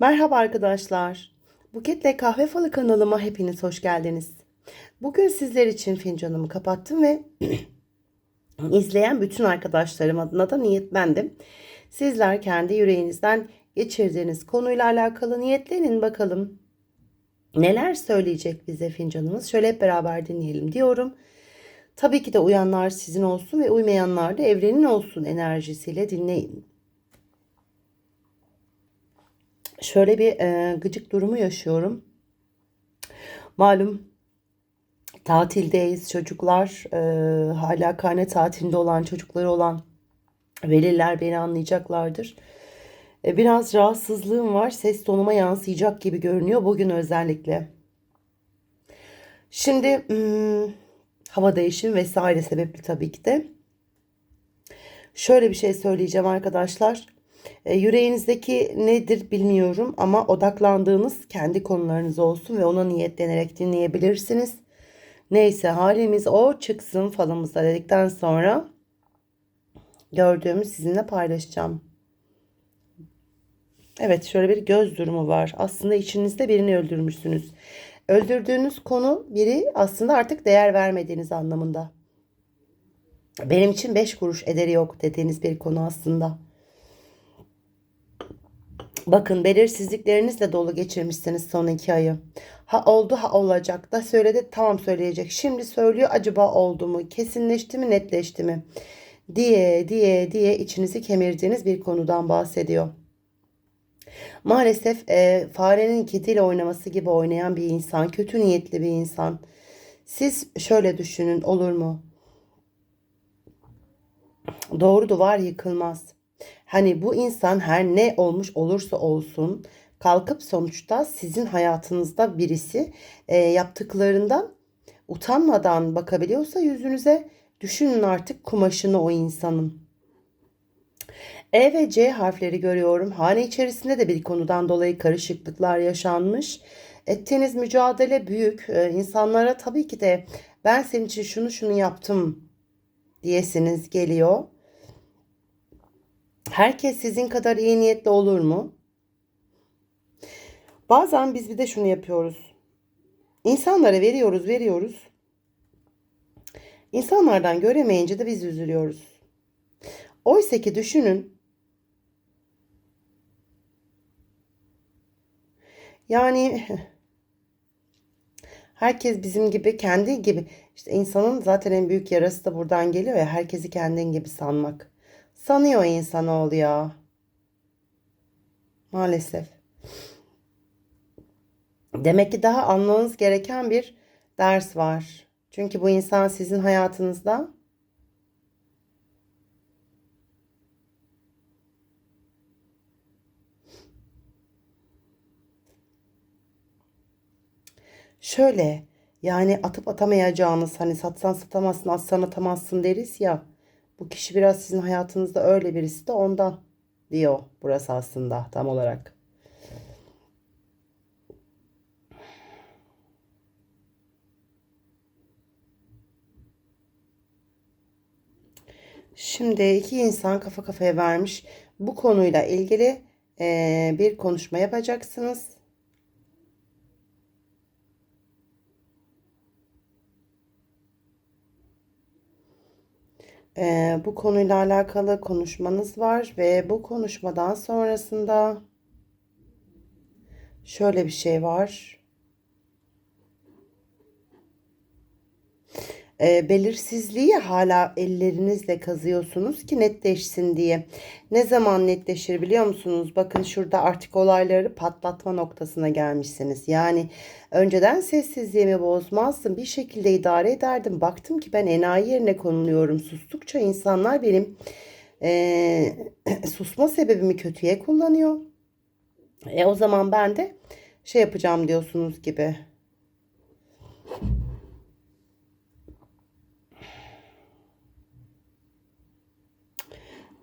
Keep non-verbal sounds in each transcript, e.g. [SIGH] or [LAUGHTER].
Merhaba arkadaşlar. Buketle Kahve Falı kanalıma hepiniz hoş geldiniz. Bugün sizler için fincanımı kapattım ve [CLEARS THROAT] izleyen bütün arkadaşlarım adına da niyetlendim. Sizler kendi yüreğinizden geçirdiğiniz konuyla alakalı niyetlenin bakalım. Neler söyleyecek bize fincanımız? Şöyle hep beraber dinleyelim diyorum. Tabii ki de uyanlar sizin olsun ve uymayanlar da evrenin olsun enerjisiyle dinleyin. Şöyle bir e, gıcık durumu yaşıyorum. Malum tatildeyiz çocuklar e, hala karne tatilinde olan çocukları olan veliler beni anlayacaklardır. E, biraz rahatsızlığım var ses tonuma yansıyacak gibi görünüyor bugün özellikle. Şimdi hmm, hava değişim vesaire sebepli tabii ki de. Şöyle bir şey söyleyeceğim arkadaşlar. E, yüreğinizdeki nedir bilmiyorum ama odaklandığınız kendi konularınız olsun ve ona niyetlenerek dinleyebilirsiniz. Neyse halimiz o çıksın falımızda dedikten sonra gördüğümü sizinle paylaşacağım. Evet şöyle bir göz durumu var. Aslında içinizde birini öldürmüşsünüz. Öldürdüğünüz konu biri aslında artık değer vermediğiniz anlamında. Benim için beş kuruş ederi yok dediğiniz bir konu aslında. Bakın belirsizliklerinizle dolu geçirmişsiniz son iki ayı. Ha oldu ha olacak da söyledi tamam söyleyecek. Şimdi söylüyor acaba oldu mu? Kesinleşti mi netleşti mi? Diye diye diye içinizi kemirdiğiniz bir konudan bahsediyor. Maalesef e, farenin kediyle oynaması gibi oynayan bir insan, kötü niyetli bir insan. Siz şöyle düşünün olur mu? Doğru duvar yıkılmaz. Hani bu insan her ne olmuş olursa olsun kalkıp sonuçta sizin hayatınızda birisi e, yaptıklarından utanmadan bakabiliyorsa yüzünüze düşünün artık kumaşını o insanın. E ve C harfleri görüyorum. Hane içerisinde de bir konudan dolayı karışıklıklar yaşanmış. Ettiğiniz mücadele büyük. Ee, insanlara tabii ki de ben senin için şunu şunu yaptım diyesiniz geliyor. Herkes sizin kadar iyi niyetli olur mu? Bazen biz bir de şunu yapıyoruz. İnsanlara veriyoruz, veriyoruz. İnsanlardan göremeyince de biz üzülüyoruz. Oysa ki düşünün. Yani [LAUGHS] herkes bizim gibi kendi gibi işte insanın zaten en büyük yarası da buradan geliyor ya herkesi kendin gibi sanmak. Sanıyor insanoğlu ya. Maalesef. Demek ki daha anlamanız gereken bir ders var. Çünkü bu insan sizin hayatınızda şöyle yani atıp atamayacağınız hani satsan satamazsın atsan atamazsın deriz ya. Bu kişi biraz sizin hayatınızda öyle birisi de ondan diyor burası aslında tam olarak. Şimdi iki insan kafa kafaya vermiş. Bu konuyla ilgili bir konuşma yapacaksınız. E, bu konuyla alakalı konuşmanız var ve bu konuşmadan sonrasında şöyle bir şey var. E, belirsizliği hala ellerinizle kazıyorsunuz ki netleşsin diye. Ne zaman netleşir biliyor musunuz? Bakın şurada artık olayları patlatma noktasına gelmişsiniz. Yani önceden sessizliğimi bozmazdım. Bir şekilde idare ederdim. Baktım ki ben enayi yerine konuluyorum. Sustukça insanlar benim e, [CLEARS THROAT] susma sebebimi kötüye kullanıyor. E o zaman ben de şey yapacağım diyorsunuz gibi.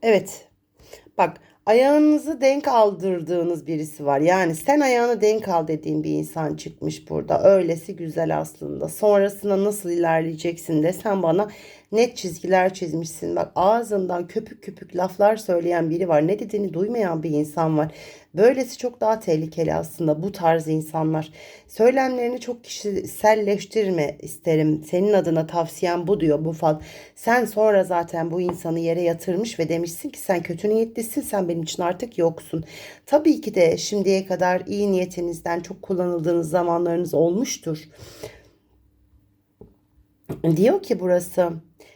Evet. Bak ayağınızı denk aldırdığınız birisi var. Yani sen ayağını denk al dediğin bir insan çıkmış burada. Öylesi güzel aslında. Sonrasında nasıl ilerleyeceksin de sen bana net çizgiler çizmişsin. Bak ağzından köpük köpük laflar söyleyen biri var. Ne dediğini duymayan bir insan var. Böylesi çok daha tehlikeli aslında bu tarz insanlar. Söylemlerini çok kişiselleştirme isterim. Senin adına tavsiyem bu diyor bu fal. Sen sonra zaten bu insanı yere yatırmış ve demişsin ki sen kötü niyetlisin. Sen benim için artık yoksun. Tabii ki de şimdiye kadar iyi niyetinizden çok kullanıldığınız zamanlarınız olmuştur. Diyor ki burası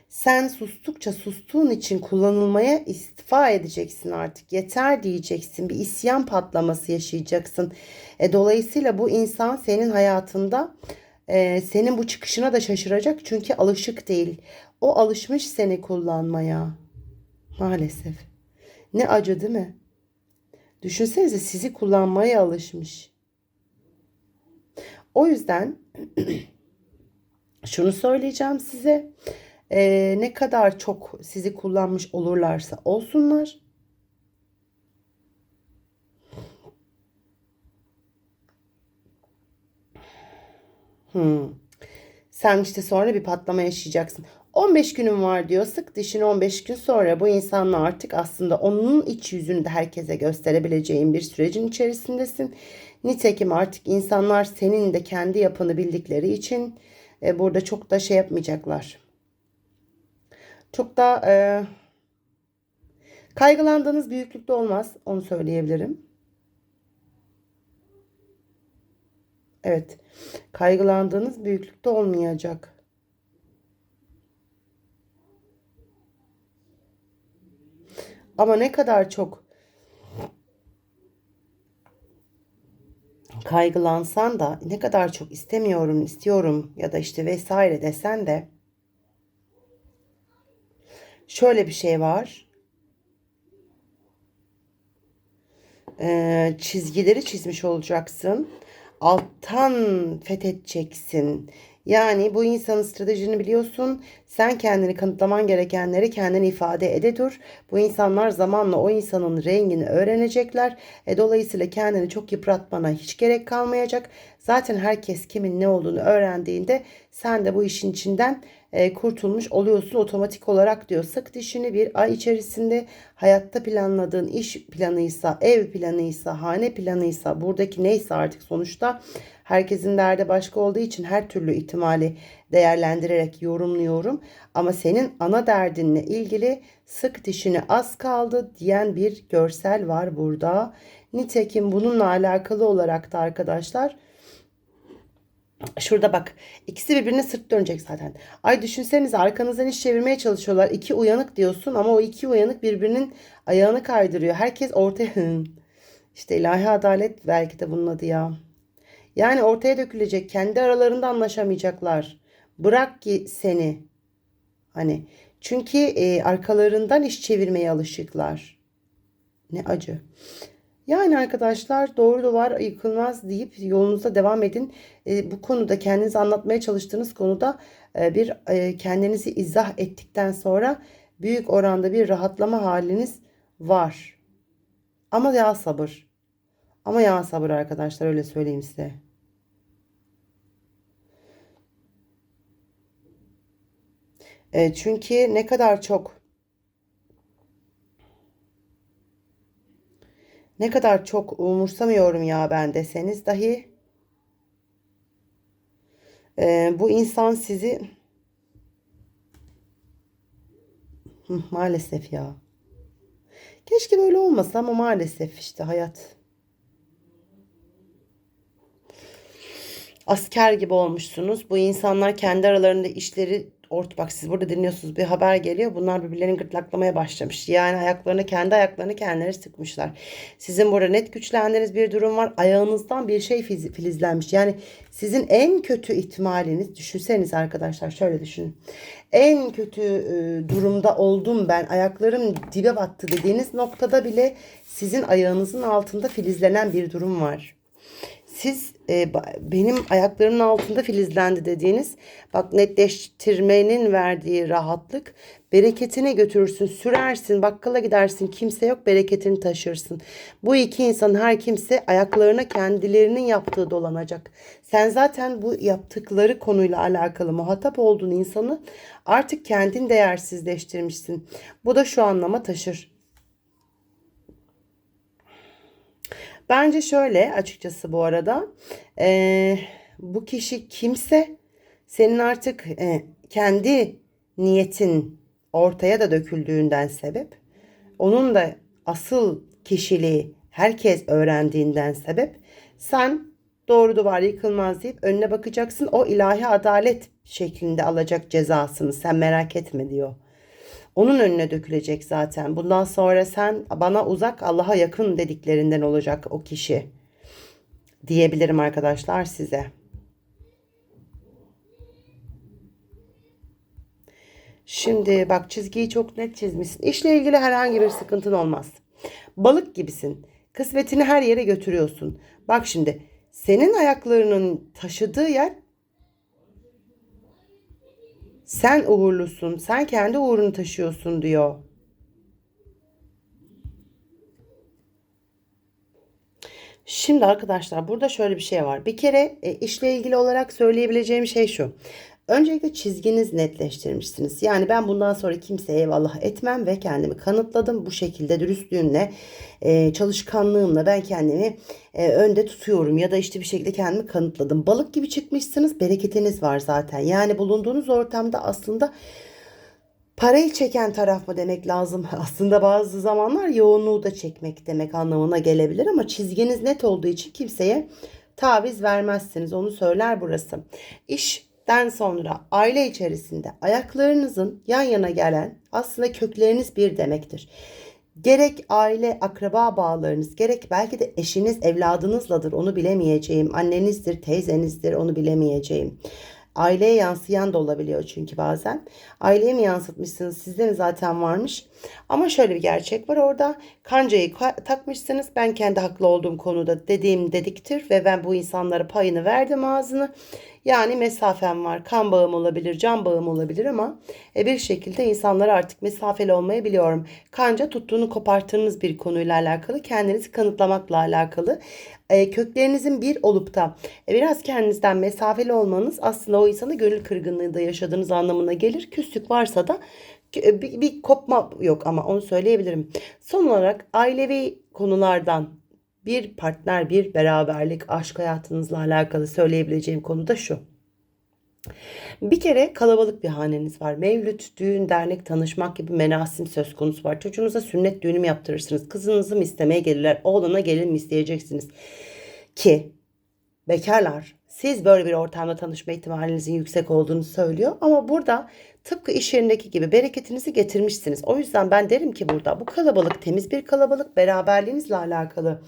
sen sustukça sustuğun için kullanılmaya istifa edeceksin artık. Yeter diyeceksin. Bir isyan patlaması yaşayacaksın. E, dolayısıyla bu insan senin hayatında e, senin bu çıkışına da şaşıracak. Çünkü alışık değil. O alışmış seni kullanmaya. Maalesef. Ne acı değil mi? Düşünsenize sizi kullanmaya alışmış. O yüzden [CLEARS THROAT] şunu söyleyeceğim size. Ee, ne kadar çok sizi kullanmış olurlarsa olsunlar. Hmm. Sen işte sonra bir patlama yaşayacaksın. 15 günün var diyor. Sık dişini 15 gün sonra bu insanla artık aslında onun iç yüzünü de herkese gösterebileceğin bir sürecin içerisindesin. Nitekim artık insanlar senin de kendi yapını bildikleri için e, burada çok da şey yapmayacaklar. Çok da e, kaygılandığınız büyüklükte olmaz. Onu söyleyebilirim. Evet. Kaygılandığınız büyüklükte olmayacak. Ama ne kadar çok kaygılansan da ne kadar çok istemiyorum, istiyorum ya da işte vesaire desen de şöyle bir şey var. Ee, çizgileri çizmiş olacaksın. Alttan fethedeceksin. Yani bu insanın stratejini biliyorsun. Sen kendini kanıtlaman gerekenleri kendini ifade ede dur. Bu insanlar zamanla o insanın rengini öğrenecekler. E, dolayısıyla kendini çok yıpratmana hiç gerek kalmayacak. Zaten herkes kimin ne olduğunu öğrendiğinde sen de bu işin içinden e, kurtulmuş oluyorsun otomatik olarak diyor. Sık dişini bir ay içerisinde hayatta planladığın iş planıysa, ev planıysa, hane planıysa, buradaki neyse artık sonuçta herkesin derdi başka olduğu için her türlü ihtimali değerlendirerek yorumluyorum. Ama senin ana derdinle ilgili sık dişini az kaldı diyen bir görsel var burada. Nitekim bununla alakalı olarak da arkadaşlar Şurada bak ikisi birbirine sırt dönecek zaten. Ay düşünsenize arkanızdan iş çevirmeye çalışıyorlar. İki uyanık diyorsun ama o iki uyanık birbirinin ayağını kaydırıyor. Herkes ortaya [LAUGHS] işte ilahi adalet belki de bunun adı ya. Yani ortaya dökülecek. Kendi aralarında anlaşamayacaklar. Bırak ki seni. Hani çünkü e, arkalarından iş çevirmeye alışıklar. Ne acı. Yani arkadaşlar doğru duvar yıkılmaz deyip yolunuza devam edin. E, bu konuda kendinizi anlatmaya çalıştığınız konuda e, bir e, kendinizi izah ettikten sonra büyük oranda bir rahatlama haliniz var. Ama ya sabır. Ama ya sabır arkadaşlar öyle söyleyeyim size. E, çünkü ne kadar çok Ne kadar çok umursamıyorum ya ben deseniz dahi e, bu insan sizi maalesef ya. Keşke böyle olmasa ama maalesef işte hayat. Asker gibi olmuşsunuz. Bu insanlar kendi aralarında işleri ort bak siz burada dinliyorsunuz bir haber geliyor. Bunlar birbirlerini gırtlaklamaya başlamış. Yani ayaklarını kendi ayaklarını kendileri sıkmışlar. Sizin burada net güçlendiğiniz bir durum var. Ayağınızdan bir şey filizlenmiş. Yani sizin en kötü ihtimaliniz düşünseniz arkadaşlar şöyle düşünün. En kötü e, durumda oldum ben ayaklarım dibe battı dediğiniz noktada bile sizin ayağınızın altında filizlenen bir durum var. Siz e, benim ayaklarımın altında filizlendi dediğiniz bak netleştirmenin verdiği rahatlık bereketine götürürsün sürersin bakkala gidersin kimse yok bereketini taşırsın. Bu iki insan her kimse ayaklarına kendilerinin yaptığı dolanacak. Sen zaten bu yaptıkları konuyla alakalı muhatap olduğun insanı artık kendin değersizleştirmişsin. Bu da şu anlama taşır. Bence şöyle açıkçası bu arada eee, bu kişi kimse senin artık e, kendi niyetin ortaya da döküldüğünden sebep onun da asıl kişiliği herkes öğrendiğinden sebep sen doğru duvar yıkılmaz deyip önüne bakacaksın o ilahi adalet şeklinde alacak cezasını sen merak etme diyor. Onun önüne dökülecek zaten. Bundan sonra sen bana uzak Allah'a yakın dediklerinden olacak o kişi. Diyebilirim arkadaşlar size. Şimdi bak çizgiyi çok net çizmişsin. İşle ilgili herhangi bir sıkıntın olmaz. Balık gibisin. Kısmetini her yere götürüyorsun. Bak şimdi senin ayaklarının taşıdığı yer sen uğurlusun. Sen kendi uğrunu taşıyorsun diyor. Şimdi arkadaşlar burada şöyle bir şey var. Bir kere e, işle ilgili olarak söyleyebileceğim şey şu. Öncelikle çizginiz netleştirmişsiniz. Yani ben bundan sonra kimseye eyvallah etmem ve kendimi kanıtladım. Bu şekilde dürüstlüğümle, e, çalışkanlığımla ben kendimi e, önde tutuyorum. Ya da işte bir şekilde kendimi kanıtladım. Balık gibi çıkmışsınız. Bereketiniz var zaten. Yani bulunduğunuz ortamda aslında Parayı çeken taraf mı demek lazım? [LAUGHS] Aslında bazı zamanlar yoğunluğu da çekmek demek anlamına gelebilir ama çizginiz net olduğu için kimseye taviz vermezsiniz. Onu söyler burası. İşten sonra aile içerisinde ayaklarınızın yan yana gelen aslında kökleriniz bir demektir. Gerek aile, akraba bağlarınız, gerek belki de eşiniz, evladınızladır onu bilemeyeceğim. Annenizdir, teyzenizdir onu bilemeyeceğim. Aileye yansıyan da olabiliyor çünkü bazen. Aileye mi yansıtmışsınız sizde mi zaten varmış. Ama şöyle bir gerçek var orada. Kancayı takmışsınız. Ben kendi haklı olduğum konuda dediğim dediktir ve ben bu insanlara payını verdim ağzını. Yani mesafem var. Kan bağım olabilir, can bağım olabilir ama e, bir şekilde insanlara artık mesafeli olmayı biliyorum. Kanca tuttuğunu koparttığınız bir konuyla alakalı, kendinizi kanıtlamakla alakalı. E, köklerinizin bir olup da e, biraz kendinizden mesafeli olmanız aslında o insanı gönül kırgınlığı da yaşadığınız anlamına gelir. Küslük varsa da e, bir, bir kopma yok ama onu söyleyebilirim. Son olarak ailevi konulardan bir partner, bir beraberlik, aşk hayatınızla alakalı söyleyebileceğim konu da şu. Bir kere kalabalık bir haneniz var. Mevlüt, düğün, dernek, tanışmak gibi menasim söz konusu var. Çocuğunuza sünnet düğünü mü yaptırırsınız? Kızınızı mı istemeye gelirler? Oğlana gelin mi isteyeceksiniz? Ki bekarlar siz böyle bir ortamda tanışma ihtimalinizin yüksek olduğunu söylüyor. Ama burada tıpkı iş yerindeki gibi bereketinizi getirmişsiniz. O yüzden ben derim ki burada bu kalabalık temiz bir kalabalık beraberliğinizle alakalı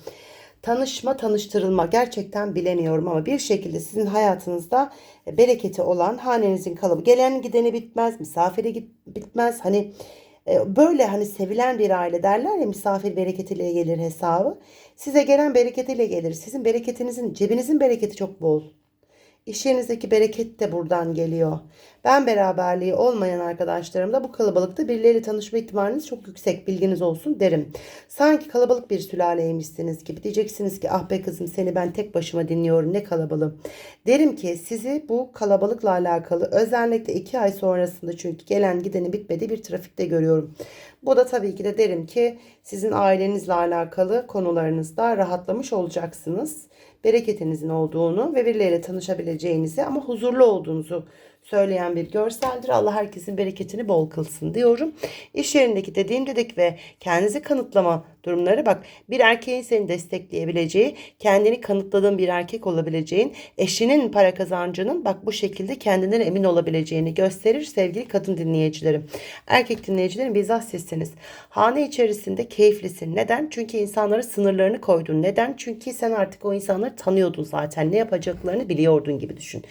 tanışma, tanıştırılma gerçekten bilemiyorum ama bir şekilde sizin hayatınızda bereketi olan hanenizin kalıbı gelen gideni bitmez, misafiri bitmez. Hani böyle hani sevilen bir aile derler ya misafir bereketiyle gelir hesabı. Size gelen bereketiyle gelir. Sizin bereketinizin, cebinizin bereketi çok bol. İş bereket de buradan geliyor. Ben beraberliği olmayan arkadaşlarımda bu kalabalıkta birileriyle tanışma ihtimaliniz çok yüksek bilginiz olsun derim. Sanki kalabalık bir sülaleymişsiniz gibi diyeceksiniz ki ah be kızım seni ben tek başıma dinliyorum ne kalabalığım. Derim ki sizi bu kalabalıkla alakalı özellikle iki ay sonrasında çünkü gelen gideni bitmedi bir trafikte görüyorum. Bu da tabii ki de derim ki sizin ailenizle alakalı konularınızda rahatlamış olacaksınız. Bereketinizin olduğunu ve birileriyle tanışabileceğinizi ama huzurlu olduğunuzu söyleyen bir görseldir. Allah herkesin bereketini bol kılsın diyorum. İş yerindeki dediğim dedik ve kendinizi kanıtlama durumları bak bir erkeğin seni destekleyebileceği, kendini kanıtladığın bir erkek olabileceğin, eşinin para kazancının bak bu şekilde kendinden emin olabileceğini gösterir sevgili kadın dinleyicilerim. Erkek dinleyicilerim bizzat sizsiniz. Hane içerisinde keyiflisin. Neden? Çünkü insanlara sınırlarını koydun. Neden? Çünkü sen artık o insanları tanıyordun zaten. Ne yapacaklarını biliyordun gibi düşün.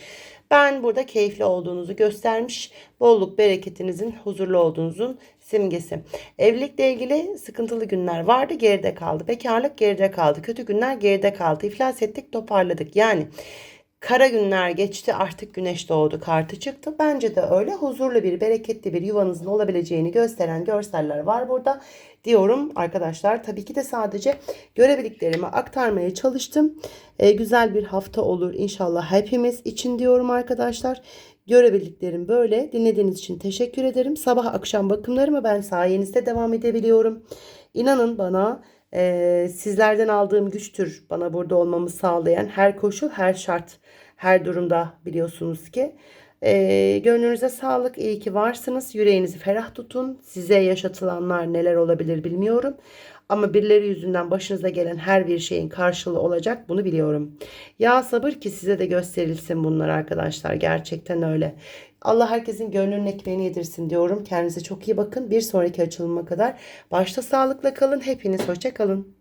Ben burada keyifli olduğunuzu göstermiş, bolluk bereketinizin, huzurlu olduğunuzun simgesi. Evlilikle ilgili sıkıntılı günler vardı, geride kaldı. Bekarlık geride kaldı. Kötü günler geride kaldı. İflas ettik, toparladık. Yani Kara günler geçti artık güneş doğdu kartı çıktı. Bence de öyle huzurlu bir bereketli bir yuvanızın olabileceğini gösteren görseller var burada diyorum arkadaşlar. Tabii ki de sadece görebildiklerimi aktarmaya çalıştım. Ee, güzel bir hafta olur inşallah hepimiz için diyorum arkadaşlar. Görebildiklerim böyle. Dinlediğiniz için teşekkür ederim. Sabah akşam bakımlarımı ben sayenizde devam edebiliyorum. İnanın bana e, sizlerden aldığım güçtür bana burada olmamı sağlayan her koşul, her şart, her durumda biliyorsunuz ki. E, gönlünüze sağlık, iyi ki varsınız. Yüreğinizi ferah tutun. Size yaşatılanlar neler olabilir bilmiyorum. Ama birileri yüzünden başınıza gelen her bir şeyin karşılığı olacak bunu biliyorum. Ya sabır ki size de gösterilsin bunlar arkadaşlar. Gerçekten öyle. Allah herkesin gönlünün ekmeğini yedirsin diyorum. Kendinize çok iyi bakın. Bir sonraki açılıma kadar başta sağlıkla kalın. Hepiniz hoşça kalın.